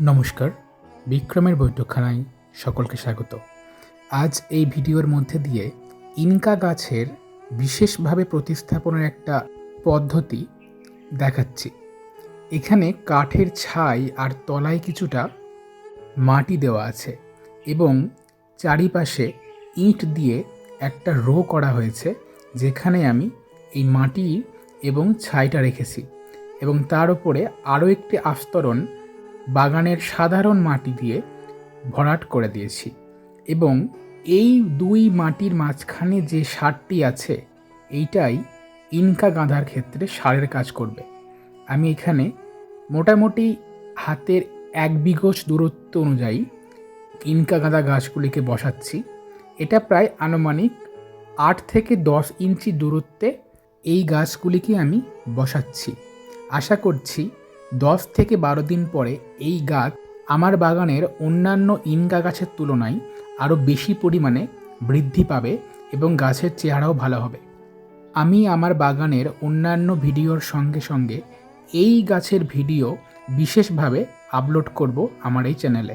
নমস্কার, বিক্রমের বৈঠকখানায় সকলকে স্বাগত। আজ এই ভিডিওর মধ্যে দিয়ে ইনকা গাছের বিশেষভাবে প্রতিস্থাপনের একটা পদ্ধতি দেখাচ্ছি। এখানে কাঠের ছাই আর তলায় কিছুটা মাটি দেওয়া আছে এবং চারিপাশে ইট দিয়ে একটা রো করা হয়েছে, যেখানে আমি এই মাটি এবং ছাইটা রেখেছি এবং তার উপরে আরও একটি আস্তরণ বাগানের সাধারণ মাটি দিয়ে ভরাট করে দিয়েছি এবং এই দুই মাটির মাঝখানে যে সারটি আছে, এইটাই ইনকা গাঁধার ক্ষেত্রে সারের কাজ করবে। আমি এখানে মোটামুটি হাতের এক বিঘস দূরত্ব অনুযায়ী ইনকা গাঁদা গাছগুলিকে বসাচ্ছি। এটা প্রায় আনুমানিক আট থেকে দশ ইঞ্চি দূরত্বে এই গাছগুলিকে আমি বসাচ্ছি। আশা করছি দশ থেকে বারো দিন পরে এই গাছ আমার বাগানের অন্যান্য ইনগা গাছের তুলনায় আরও বেশি পরিমাণে বৃদ্ধি পাবে এবং গাছের চেহারাও ভালো হবে। আমি আমার বাগানের অন্যান্য ভিডিওর সঙ্গে সঙ্গে এই গাছের ভিডিও বিশেষভাবে আপলোড করব আমার এই চ্যানেলে।